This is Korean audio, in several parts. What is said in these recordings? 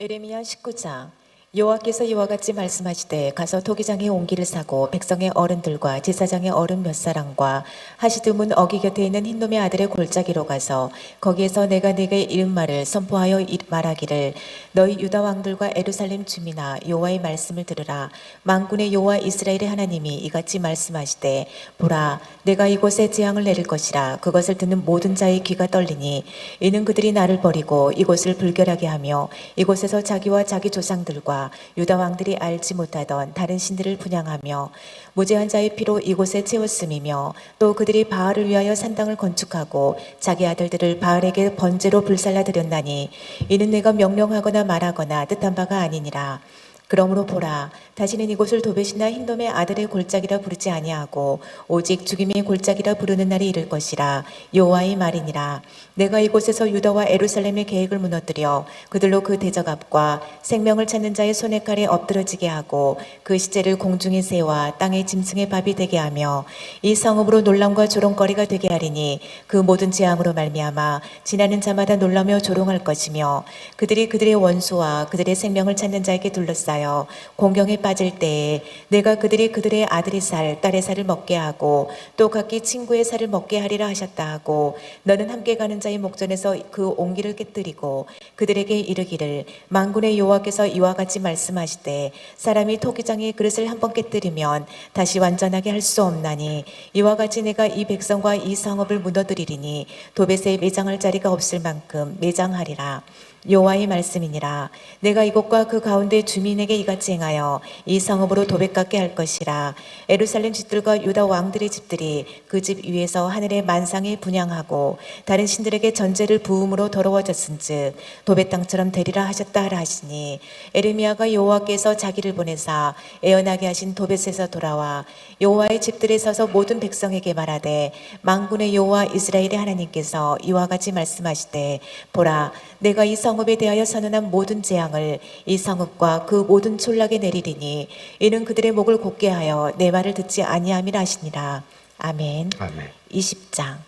에레미야 19장 여호와께서 이와 같이 말씀하시되 가서 토기장의 옹기를 사고 백성의 어른들과 제사장의 어른 몇 사람과 하시드문 어기 곁에 있는 흰놈의 아들의 골짜기로 가서 거기에서 내가 네게 이른 말을 선포하여 이- 말하기를 너희 유다 왕들과 에루살렘 주민아 여호와의 말씀을 들으라. 만군의 여호와 이스라엘의 하나님이 이같이 말씀하시되 보라 내가 이곳에 재앙을 내릴 것이라. 그것을 듣는 모든 자의 귀가 떨리니 이는 그들이 나를 버리고 이곳을 불결하게 하며 이곳에서 자기와 자기 조상들과 유다 왕들이 알지 못하던 다른 신들을 분양하며 무죄한 자의 피로 이곳에 채웠음이며 또 그들이 바알을 위하여 산당을 건축하고 자기 아들들을 바알에게 번제로 불살라 드렸나니 이는 내가 명령하거나 말하거나 뜻한 바가 아니니라 그러므로 보라 다시는 이곳을 도벳이나 흰돔의 아들의 골짜기라 부르지 아니하고 오직 죽임의 골짜기라 부르는 날이 이를 것이라. 여호와의 말이니라. 내가 이곳에서 유다와 에루살렘의 계획을 무너뜨려 그들로 그 대적압과 생명을 찾는 자의 손에 칼에 엎드러지게 하고 그 시체를 공중의 새와 땅의 짐승의 밥이 되게 하며 이 성읍으로 놀람과 조롱거리가 되게 하리니 그 모든 재앙으로 말미암아 지나는 자마다 놀라며 조롱할 것이며 그들이 그들의 원수와 그들의 생명을 찾는 자에게 둘러싸 여 공경에 빠질 때에 내가 그들이 그들의 아들의 살, 딸의 살을 먹게 하고 또 각기 친구의 살을 먹게 하리라 하셨다 하고 너는 함께 가는 자의 목전에서 그 옹기를 깨뜨리고 그들에게 이르기를 만군의 여호와께서 이와 같이 말씀하시되 사람이 토기장의 그릇을 한 번 깨뜨리면 다시 완전하게 할 수 없나니 이와 같이 내가 이 백성과 이 성읍을 무너뜨리리니 도벳에 매장할 자리가 없을 만큼 매장하리라 여호와의 말씀이니라. 내가 이곳과 그 가운데 주민에게 이같이 행하여 이 성읍으로 도백 같게 할 것이라. 에루살렘 집들과 유다 왕들의 집들이 그 집 위에서 하늘의 만상에 분양하고 다른 신들에게 전제를 부음으로 더러워졌은즉 도백 땅처럼 되리라 하셨다 하라 하시니 에르미야가 여호와께서 자기를 보내사 애언하게 하신 도벳에서 돌아와 여호와의 집들에 서서 모든 백성에게 말하되 만군의 여호와 이스라엘의 하나님께서 이와 같이 말씀하시되 보라 내가 이성 읍에 대하여 선언한 모든 재앙을 이 성읍과 그 모든 촌락에 내리리니 이는 그들의 목을 곧게 하여 내 말을 듣지 아니함이라 하시니라. 아멘. 아멘. 20장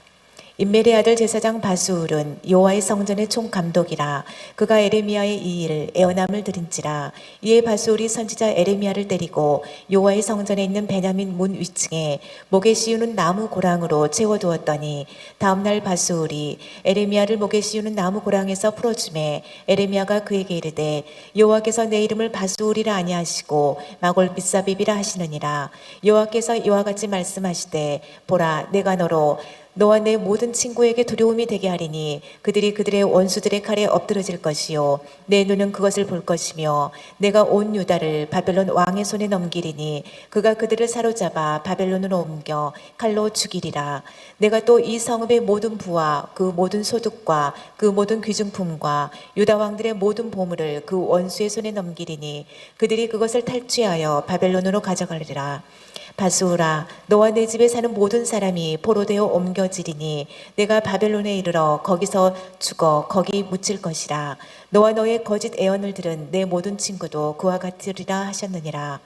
인멜의 아들 제사장 바수울은 여호와의 성전의 총감독이라 그가 에레미야의 이 일을 애원함을 들은지라 이에 바수울이 선지자 에레미야를 때리고 여호와의 성전에 있는 베냐민 문 위층에 목에 씌우는 나무 고랑으로 채워두었더니 다음날 바수울이 에레미야를 목에 씌우는 나무 고랑에서 풀어주매 에레미야가 그에게 이르되 여호와께서 내 이름을 바수울이라 아니하시고 마골 비사비비라 하시느니라. 여호와께서 이와 같이 말씀하시되 보라 내가 너로 너와 내 모든 친구에게 두려움이 되게 하리니 그들이 그들의 원수들의 칼에 엎드러질 것이요. 내 눈은 그것을 볼 것이며 내가 온 유다를 바벨론 왕의 손에 넘기리니 그가 그들을 사로잡아 바벨론으로 옮겨 칼로 죽이리라. 내가 또 이 성읍의 모든 부와 그 모든 소득과 그 모든 귀중품과 유다 왕들의 모든 보물을 그 원수의 손에 넘기리니 그들이 그것을 탈취하여 바벨론으로 가져가리라 바수라 너와 내 집에 사는 모든 사람이 포로되어 옮겨지리니 내가 바벨론에 이르러 거기서 죽어 거기 묻힐 것이라 너와 너의 거짓 애언을 들은 내 모든 친구도 그와 같으리라 하셨느니라.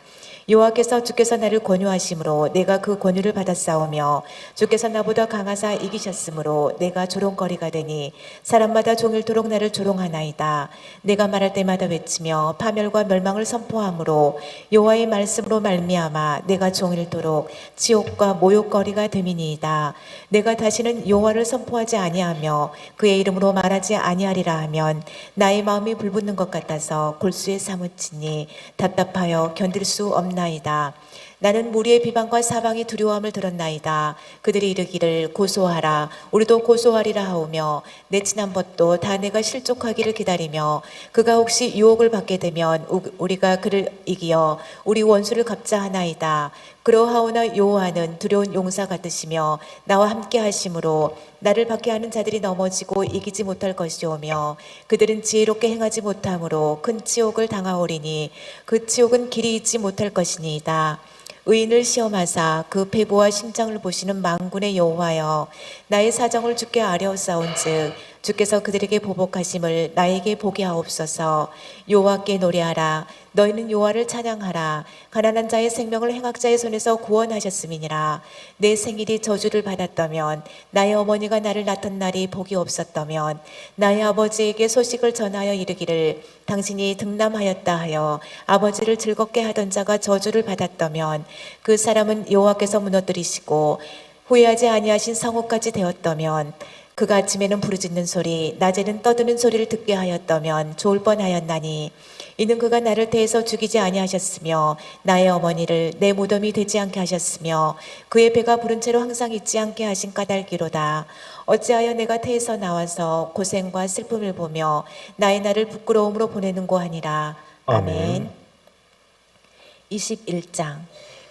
여호와께서 주께서 나를 권유하심으로 내가 그 권유를 받았사오며 주께서 나보다 강하사 이기셨으므로 내가 조롱거리가 되니 사람마다 종일토록 나를 조롱하나이다. 내가 말할 때마다 외치며 파멸과 멸망을 선포함으로 여호와의 말씀으로 말미암아 내가 종일토록 지옥과 모욕거리가 됨이니이다. 내가 다시는 여호와를 선포하지 아니하며 그의 이름으로 말하지 아니하리라 하면 나의 마음이 불붙는 것 같아서 골수에 사무치니 답답하여 견딜 수 없나이다. 나는 무리의 비방과 사방의 두려움을 들었나이다. 그들이 이르기를 고소하라. 우리도 고소하리라 하오며 내 친한 벗도 다 내가 실족하기를 기다리며 그가 혹시 유혹을 받게 되면 우- 우리가 그를 이기어 우리 원수를 갚자 하나이다. 그러하오나 여호와는 두려운 용사 같으시며 나와 함께 하심으로 나를 받게 하는 자들이 넘어지고 이기지 못할 것이오며 그들은 지혜롭게 행하지 못함으로 큰 지옥을 당하오리니 그 지옥은 길이 있지 못할 것이니이다. 의인을 시험하사 그 배보와 심장을 보시는 망군의 여호와여 나의 사정을 주께 아뢰었사온즉 주께서 그들에게 보복하심을 나에게 보게 하옵소서. 여호와께 노래하라. 너희는 여호와를 찬양하라. 가난한 자의 생명을 행악자의 손에서 구원하셨음이니라. 내 생일이 저주를 받았다면 나의 어머니가 나를 낳던 날이 복이 없었다면 나의 아버지에게 소식을 전하여 이르기를 당신이 등남하였다 하여 아버지를 즐겁게 하던 자가 저주를 받았다면 그 사람은 여호와께서 무너뜨리시고 후회하지 아니하신 성읍까지 되었다면 그가 아침에는 부르짖는 소리 낮에는 떠드는 소리를 듣게 하였다면 좋을 뻔하였나니 이는 그가 나를 태에서 죽이지 아니하셨으며 나의 어머니를 내 무덤이 되지 않게 하셨으며 그의 배가 부른 채로 항상 있지 않게 하신 까닭이로다 어찌하여 내가 태에서 나와서 고생과 슬픔을 보며 나의 날을 부끄러움으로 보내는고 하니라. 아멘. 21장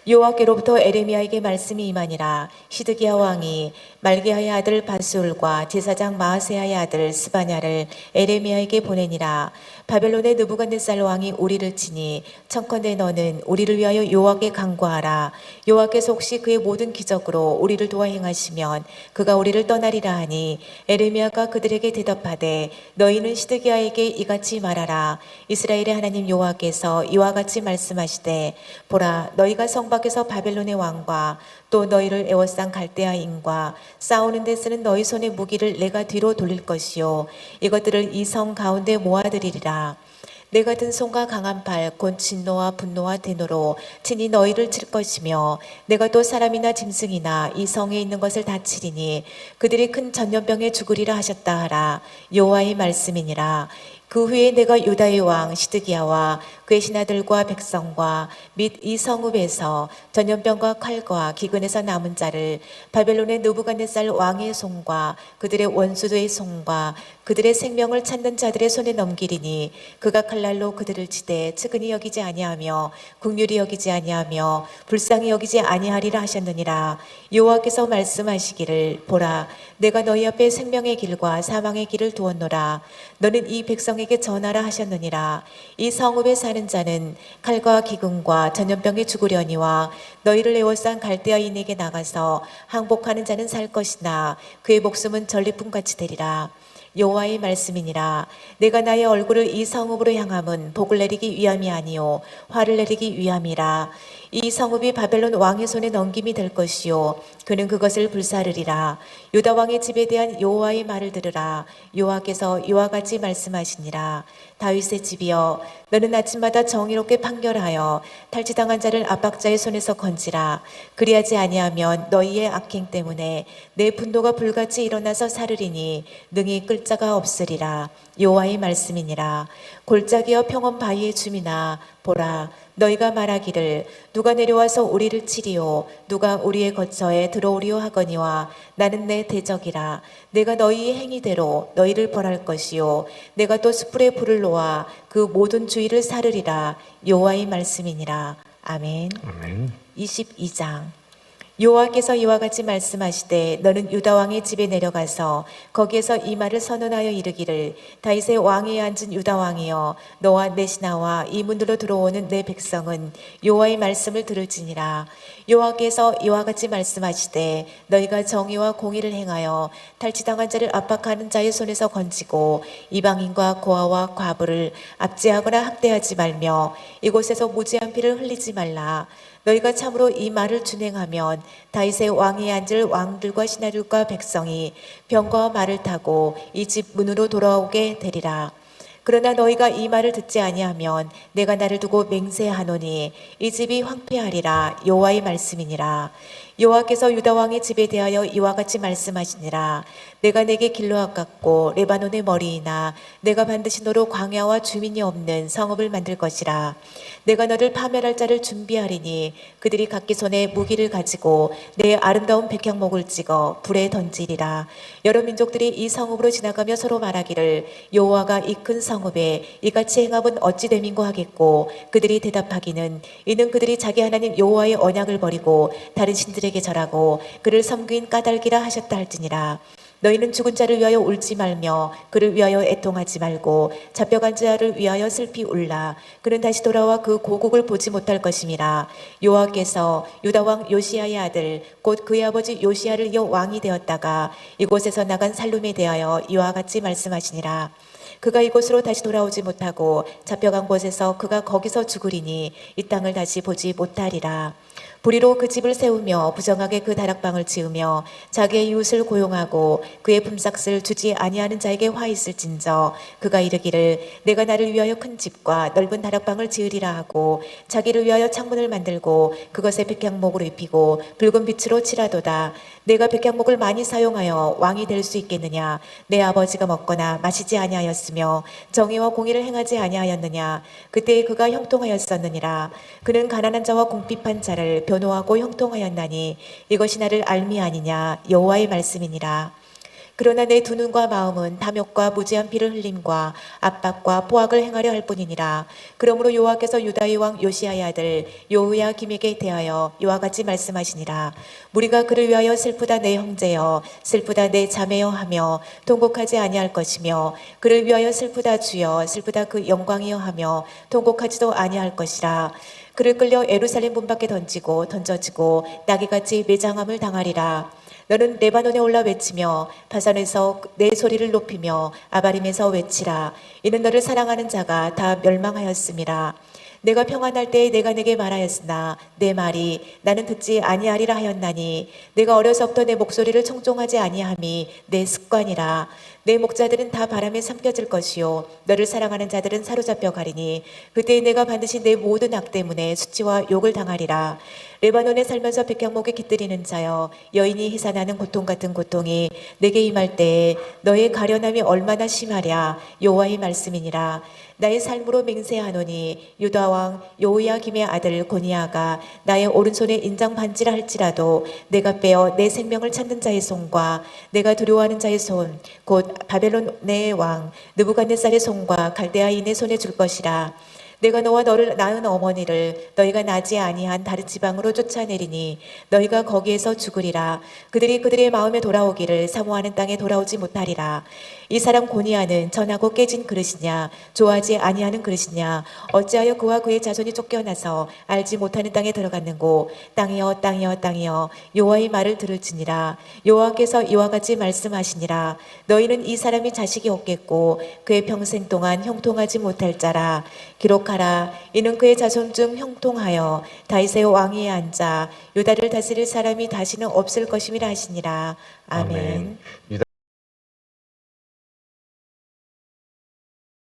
여호와께로부터 에레미야에게 말씀이 임하니라. 시드기야 왕이 말기야의 아들 바술과 제사장 마아세야의 아들 스바냐를 에레미야에게 보내니라 바벨론의 느부갓네살 왕이 우리를 치니 청컨대 너는 우리를 위하여 여호와께 간구하라. 여호와께서 혹시 그의 모든 기적으로 우리를 도와 행하시면 그가 우리를 떠나리라 하니 에레미야가 그들에게 대답하되 너희는 시드기야에게 이같이 말하라. 이스라엘의 하나님 여호와께서 이와 같이 말씀하시되 보라 너희가 성 밖에서 바벨론의 왕과 또 너희를 애워싼 갈대아인과 싸우는 데 쓰는 너희 손의 무기를 내가 뒤로 돌릴 것이요. 이것들을 이 성 가운데 모아들이리 라. 내가 든 손과 강한 팔, 곧 진노와 분노와 대노로 친히 너희를 칠 것이며 내가 또 사람이나 짐승이나 이 성에 있는 것을 다 치리니 그들이 큰 전염병에 죽으리라 하셨다 하라. 여호와의 말씀이니라. 그 후에 내가 유다의 왕 시드기야와 그의 신하들과 백성과 및 이 성읍에서 전염병과 칼과 기근에서 남은 자를 바벨론의 느부갓네살 왕의 손과 그들의 원수들의 손과 그들의 생명을 찾는 자들의 손에 넘기리니 그가 칼날로 그들을 치되 측은히 여기지 아니하며 국률이 여기지 아니하며 불쌍히 여기지 아니하리라 하셨느니라. 여호와께서 말씀하시기를 보라. 내가 너희 앞에 생명의 길과 사망의 길을 두었노라. 너는 이 백성에게 전하라 하셨느니라. 이 성읍에 사는 자는 칼과 기근과 전염병에 죽으려니와 너희를 애워싼 갈대아인에게 나가서 항복하는 자는 살 것이나 그의 목숨은 전리품 같이 되리라. 여호와의 말씀이니라. 내가 나의 얼굴을 이 성읍으로 향함은 복을 내리기 위함이 아니요 화를 내리기 위함이라 이 성읍이 바벨론 왕의 손에 넘김이 될 것이요. 그는 그것을 불사르리라. 유다 왕의 집에 대한 여호와의 말을 들으라. 여호와께서 이와 같이 말씀하시니라. 다윗의 집이여 너는 아침마다 정의롭게 판결하여 탈취당한 자를 압박자의 손에서 건지라. 그리하지 아니하면 너희의 악행 때문에 내 분노가 불같이 일어나서 사르리니 능히 끌 자가 없으리라. 여호와의 말씀이니라. 골짜기와 평원 바위의 줌이나 보라 너희가 말하기를 누가 내려와서 우리를 치리요? 누가 우리의 거처에 들어오리요? 하거니와 나는 내 대적이라. 내가 너희의 행위대로 너희를 벌할 것이요. 내가 또 숯불에 불을 놓아 그 모든 주의를 사르리라. 여호와의 말씀이니라. 아멘. 아멘. 22장 여호와께서 이와 같이 말씀하시되 너는 유다 왕의 집에 내려가서 거기에서 이 말을 선언하여 이르기를 다윗의 왕위에 앉은 유다 왕이여 너와 내 신하와 이 문들로 들어오는 내 백성은 여호와의 말씀을 들을지니라. 여호와께서 이와 같이 말씀하시되 너희가 정의와 공의를 행하여 탈취당한 자를 압박하는 자의 손에서 건지고 이방인과 고아와 과부를 압제하거나 학대하지 말며 이곳에서 무지한 피를 흘리지 말라 너희가 참으로 이 말을 준행하면 다윗의 왕위에 앉을 왕들과 신하들과 백성이 병거와 말을 타고 이 집 문으로 돌아오게 되리라. 그러나 너희가 이 말을 듣지 아니하면 내가 나를 두고 맹세하노니 이 집이 황폐하리라 여호와의 말씀이니라. 여호와께서 유다 왕의 집에 대하여 이와 같이 말씀하시니라. 내가 내게 길로 아깝고 레바논의 머리이나 내가 반드시 너로 광야와 주민이 없는 성읍을 만들 것이라. 내가 너를 파멸할 자를 준비하리니 그들이 각기 손에 무기를 가지고 내 아름다운 백향목을 찍어 불에 던지리라. 여러 민족들이 이 성읍으로 지나가며 서로 말하기를 여호와가 이 큰 성읍에 이같이 행함은 어찌 됨인고 하겠고 그들이 대답하기는 이는 그들이 자기 하나님 여호와의 언약을 버리고 다른 신들 에게 절하고 그를 섬긴 까닭이라 하셨다 할지니라. 너희는 죽은 자를 위하여 울지 말며 그를 위하여 애통하지 말고 잡혀간 자를 위하여 슬피 울라. 그는 다시 돌아와 그 고국을 보지 못할 것임이라. 여호와께서 유다 왕 요시야의 아들 곧 그의 아버지 요시야를 이어 왕이 되었다가 이곳에서 나간 살룸에 대하여 이와 같이 말씀하시니라. 그가 이곳으로 다시 돌아오지 못하고 잡혀간 곳에서 그가 거기서 죽으리니 이 땅을 다시 보지 못하리라. 불의로 그 집을 세우며 부정하게 그 다락방을 지으며 자기의 이웃을 고용하고 그의 품삯을 주지 아니하는 자에게 화 있을진저 그가 이르기를 내가 나를 위하여 큰 집과 넓은 다락방을 지으리라 하고 자기를 위하여 창문을 만들고 그것에 백향목으로 입히고 붉은 빛으로 칠하도다. 내가 백향목을 많이 사용하여 왕이 될 수 있겠느냐? 내 아버지가 먹거나 마시지 아니하였으며 정의와 공의를 행하지 아니하였느냐? 그때에 그가 형통하였었느니라. 그는 가난한 자와 궁핍한 자를 변호하고 형통하였나니 이것이 나를 알미 아니냐 여호와의 말씀이니라 그러나 내 두 눈과 마음은 탐욕과 무지한 피를 흘림과 압박과 포악을 행하려 할 뿐이니라. 그러므로 여호와께서 유다의 왕 요시아의 아들 요우야 김에게 대하여 이와 같이 말씀하시니라. 우리가 그를 위하여 슬프다 내 형제여 슬프다 내 자매여 하며 통곡하지 아니할 것이며 그를 위하여 슬프다 주여 슬프다 그 영광이여 하며 통곡하지도 아니할 것이라. 그를 끌려 에루살렘 문 밖에 던지고 던져지고 나귀같이 매장함을 당하리라. 너는 레바논에 올라 외치며 바산에서 내 소리를 높이며 아바림에서 외치라. 이는 너를 사랑하는 자가 다 멸망하였음이라. 내가 평안할 때에 내가 내게 말하였으나 내 말이 나는 듣지 아니하리라 하였나니 내가 어려서부터 내 목소리를 청종하지 아니함이 내 습관이라. 내 목자들은 다 바람에 삼켜질 것이요. 너를 사랑하는 자들은 사로잡혀 가리니 그때 내가 반드시 내 모든 악 때문에 수치와 욕을 당하리라 레바논에 살면서 백향목에 깃들이는 자여 여인이 해산하는 고통 같은 고통이 내게 임할 때에 너의 가련함이 얼마나 심하랴 여호와의 말씀이니라. 나의 삶으로 맹세하노니 유다 왕 요호야김의 아들 고니아가 나의 오른손에 인장 반지라 할지라도 내가 빼어 내 생명을 찾는 자의 손과 내가 두려워하는 자의 손 곧 바벨론의 왕 느부갓네살의 손과 갈대아인의 손에 줄 것이라 내가 너와 너를 낳은 어머니를 너희가 나지 아니한 다른 지방으로 쫓아내리니 너희가 거기에서 죽으리라. 그들이 그들의 마음에 돌아오기를 사모하는 땅에 돌아오지 못하리라. 이 사람 고니아는 전하고 깨진 그릇이냐 좋아하지 아니하는 그릇이냐 어찌하여 그와 그의 자손이 쫓겨나서 알지 못하는 땅에 들어갔는고? 땅이여 땅이여 땅이여 여호와의 말을 들을지니라. 여호와께서 이와 같이 말씀하시니라. 너희는 이 사람이 자식이 없겠고 그의 평생 동안 형통하지 못할 자라. 기록하 라. 이는 그의 자손 중 형통하여 다윗의 왕위에 앉아 유다를 다스릴 사람이 다시는 없을 것임이라 하시니라. 아멘. 유다